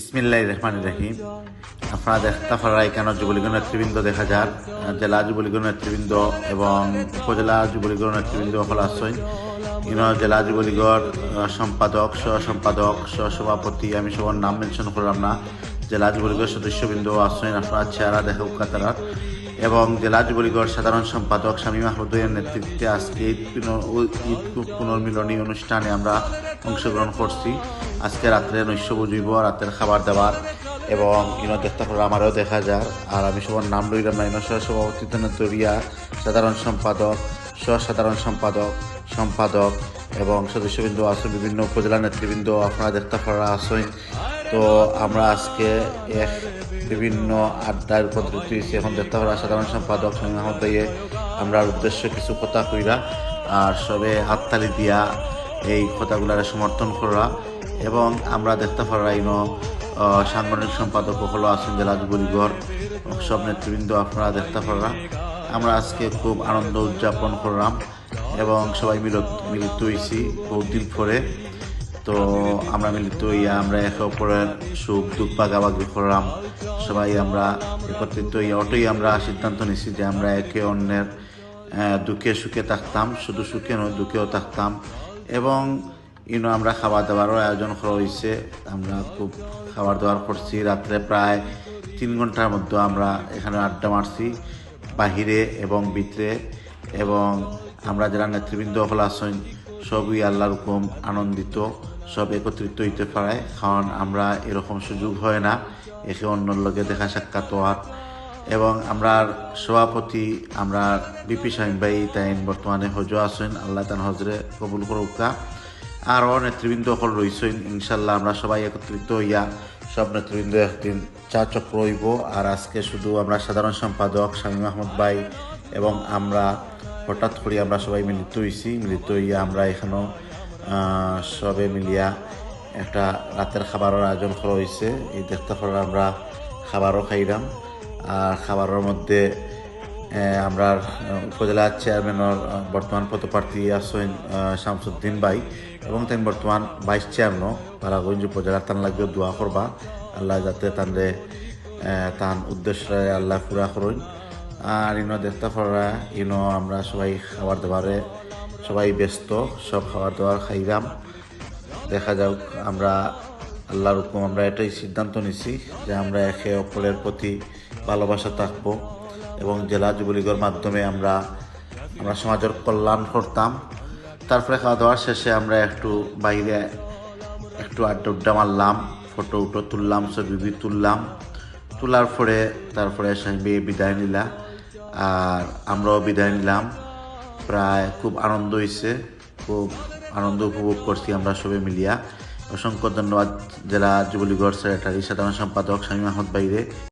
ইসমিল্লাহ রহমান রহিম। আপনারা দেখতে পারা এখানে যুবলীগ নেতৃবৃন্দ দেখা যার জেলা যুবলীগ নেতৃবৃন্দ এবং উপজেলা যুবলীগ নেতৃবৃন্দ ইন ইনো জেলা যুবলীগর সম্পাদক সহ সম্পাদক সহ সভাপতি, আমি সবার নাম মেনশন করলাম না। জেলা যুবলীগের সদস্যবৃন্দ আসছেন আপনারা চেহারা দেখা উকাতারা এবং জেলা যুবলীগর সাধারণ সম্পাদক স্বামী মাহমুদের নেতৃত্বে আজকে ঈদ পুনর্মিলনী অনুষ্ঠানে আমরা অংশগ্রহণ করছি। আজকে রাত্রে নৈশ বুঝিব, রাতের খাবার দাবার এবং ইনো দেখতে পারো আমারও দেখা যায় আর আমি সবার নাম লইলাম না ইনো সভাপতি দরিয়া সাধারণ সম্পাদক সহ সাধারণ সম্পাদক সম্পাদক এবং সদস্যবৃন্দ আছে বিভিন্ন উপজেলা নেতৃবৃন্দ আপনারা দেখতে পারা আসেন তো আমরা আজকে এক বিভিন্ন আড্ডার পদ্ধতি এখন দেখতে পারা সাধারণ সম্পাদক ভাইয়ে, আমরা উদ্দেশ্য কিছু কথা কইরা আর সবে হাততালি দিয়া এই কথাগুলার সমর্থন করা এবং আমরা দেখতে পারাই ন সাংগঠনিক সম্পাদক হলো আছেন জেলা যুবলীগর সব নেতৃবৃন্দ আপনারা দেখতে পারা। আমরা আজকে খুব আনন্দ উদযাপন করলাম এবং সবাই মিলত মিলিত হয়েছি বহুদিন পরে। তো আমরা মিলিত হইয়া আমরা একে অপরের সুখ, দুঃখ, ভাগাভাগি করলাম। সবাই আমরা একত্রিত হইয়া অটোই আমরা সিদ্ধান্ত নিছি যে আমরা একে অন্যের দুঃখে সুখে থাকতাম, শুধু সুখে নয়, দুঃখেও থাকতাম। এবং, ইনো আমরা খাওয়া দাওয়ারও আয়োজন করা হয়েছে আমরা খুব খাবার দাবার করছি। রাত্রে প্রায় তিন ঘণ্টার মধ্যে আমরা এখানে আড্ডা মারছি, বাহিরে এবং ভিতরে। এবং আমরা যারা নেতৃবৃন্দ হল আছেন সবই আল্লাহর হুকুম, আনন্দিত, সব একত্রিত হইতে পারে। কারণ আমরা এরকম সুযোগ হয় না, একে অন্যর লগে দেখা সাক্ষাৎ হওয়ার। এবং আমরা সভাপতি, আমরা বিপি সাহিম ভাই তাই বর্তমানে হজ আছেন, আল্লাহ তান হজরে কবুল করুকা। আরও নেতৃবৃন্দ সকল রয়েছেন, ইনশাল্লাহ আমরা সবাই একত্রিত হইয়া সব নেতৃবৃন্দ একদিন চা চক্র হইব। আর আজকে শুধু আমরা সাধারণ সম্পাদক স্বামী মাহমুদ ভাই এবং আমরা হঠাৎ করে আমরা সবাই মিলিত হয়েছি মিলিত হইয়া আমরা এখানেও সবে মিলিয়া একটা রাতের খাবারের আয়োজন করা হয়েছে এই দেখতে পারা আমরা খাবারও খাইলাম। আর খাবারের মধ্যে আমরা উপজেলা চেয়ারম্যানের বর্তমান পদপ্রার্থী আহ, শামসুদ্দিন ভাই এবং তাই বর্তমান ভাইস চেয়ারম্যান পারাগঞ্জ উপজেলা তান লাগবে দোয়া করবা। আল্লাহ যাতে তানরে তান উদ্দেশ্যে আল্লাহ পুরা করুন। আর ইনো দেখতে পারা ইনো আমরা সবাই খাবার দাবারে সবাই ব্যস্ত, সব খাবার দাবার খাইলাম। দেখা যাক, আমরা আল্লাহর হুকুম, আমরা এটাই সিদ্ধান্ত নিছি যে আমরা একে অপরের প্রতি ভালোবাসা থাকব এবং জেলা যুবলীগের মাধ্যমে আমরা আমরা সমাজের কল্যাণ করতাম। তারপরে খাওয়া দাওয়ার শেষে আমরা একটু বাইরে একটু আড্ডা মারলাম, ফটো উটো তুললাম, ছবি তুললাম। তোলার পরে, তারপরে বিদায় নিলা। আর আমরাও বিদায় নিলাম। প্রায় খুব আনন্দ হয়েছে খুব আনন্দ উপভোগ করছি আমরা সবে মিলিয়া। অসংখ্য ধন্যবাদ জেলা যুবলীগড় সেক্রেটারি সাধারণ সম্পাদক স্বামী মাহমুদ বাইরে